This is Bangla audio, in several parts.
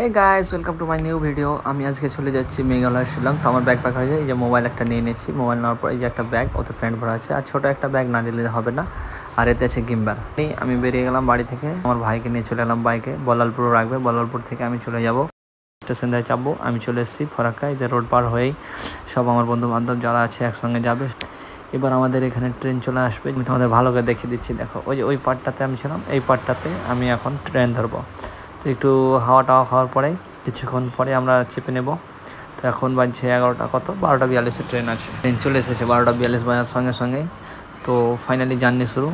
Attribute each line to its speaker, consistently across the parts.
Speaker 1: Hey guys welcome to my new video আমি আজকে চলে যাচ্ছি মেঘালয়, শিলং। তো আমার ব্যাগ প্যাক হয়ে যায় এই যে মোবাইল একটা নিয়ে নিয়েছি। মোবাইল নেওয়ার পর এই যে একটা ব্যাগ, ওতে প্যান্ট ভরা আছে। আর ছোটো একটা ব্যাগ না নিলে হবে না। আর এতে আছে গিম্বাল আমি বেরিয়ে গেলাম বাড়ি থেকে। আমার ভাইকে নিয়ে চলে এলাম বাইকে বলালপুর রাখবে। বলালপুর থেকে আমি চলে যাব। স্টেশন থেকে চাপবো। আমি চলে এসেছি ফরাক্কা। এদের রোড পার হয়েই সব আমার বন্ধু বান্ধব যারা আছে একসঙ্গে যাবে। এবার আমাদের এখানে ট্রেন চলে আসবে। আমি তোমাদের ভালো করে দেখিয়ে দিচ্ছি। দেখো, ওই যে ওই পার্টটাতে আমি ছিলাম। এই পার্টটাতে আমি এখন ট্রেন ধরবো। তো একটু হাওয়া টাওয়া খাওয়ার পরে কিছুক্ষণ পরে আমরা চেপে নেব। তো এখন বাজছে এগারোটা কত? বারোটা বিয়াল্লিশের ট্রেন আছে। ট্রেন চলে এসেছে বারোটা বিয়াল্লিশ বাজার সঙ্গে সঙ্গেই। তো ফাইনালি জার্নি শুরু।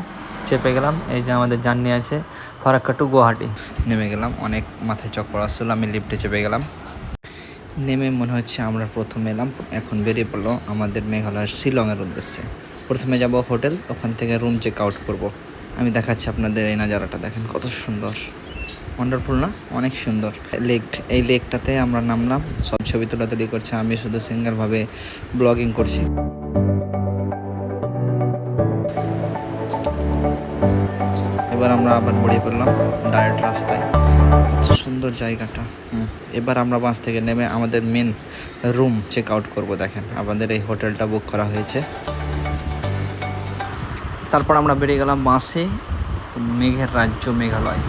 Speaker 1: চেপে গেলাম। এই যে আমাদের জার্নি আছে ফারাক্কা টু গুয়াহাটি। নেমে গেলাম। অনেক মাথায় চক্কর আসছিল। আমি লিফটে চেপে গেলাম। নেমে মনে হচ্ছে আমরা প্রথম এলাম। এখন বেরিয়ে পড়ল আমাদের মেঘালয়ের শিলংয়ের উদ্দেশ্যে। প্রথমে যাব হোটেল। ওখান থেকে রুম চেক আউট করব। আমি দেখাচ্ছি আপনাদের এই নাজারাটা। দেখেন কত সুন্দর। ওয়ান্ডারফুল না? অনেক সুন্দর। লেক এই লেকটাতে আমরা নামলাম। সব ছবি তোলাতুলি করছে। আমি শুধু সিঙ্গেলভাবে ব্লগিং করছি। এবার আমরা আবার বেরিয়ে পড়লাম ডাইরেক্ট রাস্তায়। সুন্দর জায়গাটা। এবার আমরা বাস থেকে নেমে আমাদের মেন রুম চেক আউট করব, দেখেন। আমাদের এই হোটেলটা বুক করা হয়েছে। তারপর আমরা বেরিয়ে গেলাম বাসে। মেঘের রাজ্য মেঘালয়।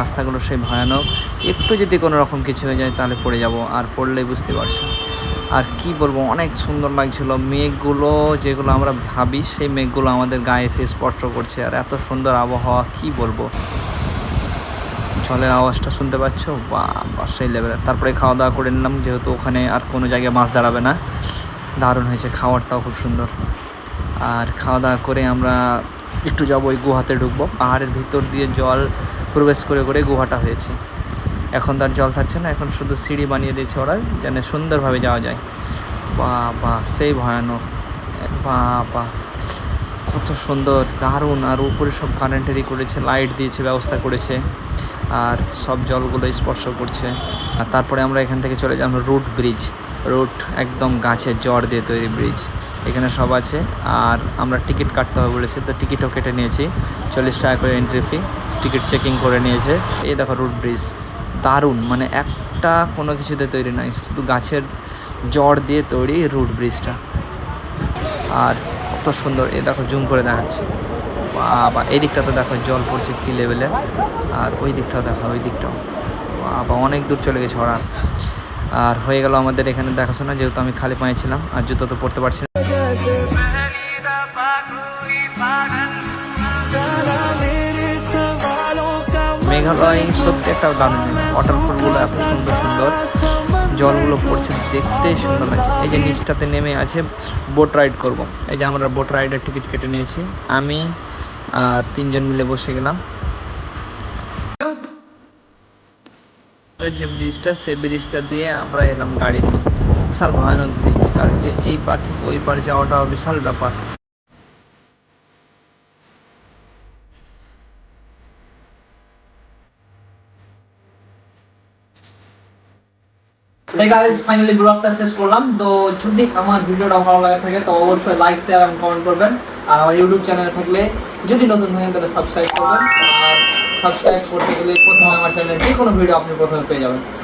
Speaker 1: রাস্তাগুলো সেই ভয়ানক। একটু যদি কোনো রকম কিছু হয়ে যায় তাহলে পড়ে যাব, আর পড়লেই বুঝতে পারছি। আর কি বলব, অনেক সুন্দর লাগছিল। মেঘগুলো যেগুলো আমরা ভাবি, সেই মেঘগুলো আমাদের গায়ে এসে স্পর্শ করছে। আর এত সুন্দর আবহাওয়া, কি বলব? জলের আওয়াজটা শুনতে পাচ্ছ? বা সেই লেভেলের তারপরে খাওয়া দাওয়া করে নিলাম, যেহেতু ওখানে আর কোনো জায়গায় মাছ দাঁড়াবে না। দারুণ হয়েছে খাওয়ারটাও খুব সুন্দর। আর খাওয়া দাওয়া করে আমরা একটু যাব ওই গুহাতে ঢুকবো। পাহাড়ের ভিতর দিয়ে জল প্রবেশ করে করে গুহাটা হয়েছে। এখন তার জল থাকছে না, এখন শুধু সিঁড়ি বানিয়ে দিয়েছে ওরা, যেন সুন্দরভাবে যাওয়া যায়। বা বা সেই ভয়ানক। বা বা কত সুন্দর, দারুণ। আর উপরে সব কারেন্টেরই করেছে লাইট দিয়েছে, ব্যবস্থা করেছে। আর সব জলগুলো স্পর্শ করছে। আর তারপরে আমরা এখান থেকে চলে যাই আমরা রুট ব্রিজ রুট একদম গাছের জড় দিয়ে তৈরি ব্রিজ এখানে সব আছে। আর আমরা টিকিট কাটতে হবে বলেছে, তো টিকিটও কেটে নিয়েছি। চল্লিশ টাকা করে এন্ট্রি ফি টিকিট চেকিং করে নিয়েছে। এই দেখো রুট ব্রিজ দারুণ। মানে একটা কোনো কিছুতে তৈরি নয়, শুধু গাছের জড় দিয়ে তৈরি রুট ব্রিজটা আর কত সুন্দর, এ দেখো জুম করে দেখাচ্ছে। বাবা এই দিকটাতে দেখো জল পড়ছে কী লেভেলে আর ওই দিকটাও দেখো, ওই দিকটাও। বাবা, অনেক দূর চলে গেছে ওরা। আর হয়ে গেল আমাদের এখানে দেখাশোনা, যেহেতু আমি খালি পায়ে ছিলাম, আর জুতো তো পড়তে পারছি না। মেঘালয়, সত্যি একটা দারুণ ওয়াটারফলগুলো এত সুন্দর সুন্দর। জলগুলো পড়ছে দেখতেই সুন্দর লাগছে। এই যে নিচটাতে নেমে আছে বোট রাইড করব। এই যে আমরা বোট রাইডের টিকিট কেটে নিয়েছি। আমি আর তিনজন মিলে বসে গেলাম। যে ব্রিজটা সেই ব্রিজটা দিয়ে আমরা এলাম গাড়ি নিয়ে। বিশাল ভয়ানক ব্রিজ কারণ যে এই পার থেকে ওই পার যাওয়াটা বিশাল ব্যাপার।
Speaker 2: Hey guys, ফাইনালি ব্লগটা শেষ করলাম। তো যদি আমার ভিডিওটা ভালো লাগে থাকে তো অবশ্যই লাইক শেয়ার এবং কমেন্ট করবেন। আর আমার ইউটিউব চ্যানেলে থাকলে যদি নতুন হয়ে তাহলে সাবস্ক্রাইব করবেন। আর সাবস্ক্রাইব করতে গেলে প্রথমে আমার চ্যানেলে যে কোনো ভিডিও আপনি প্রথমে পেয়ে যাবেন।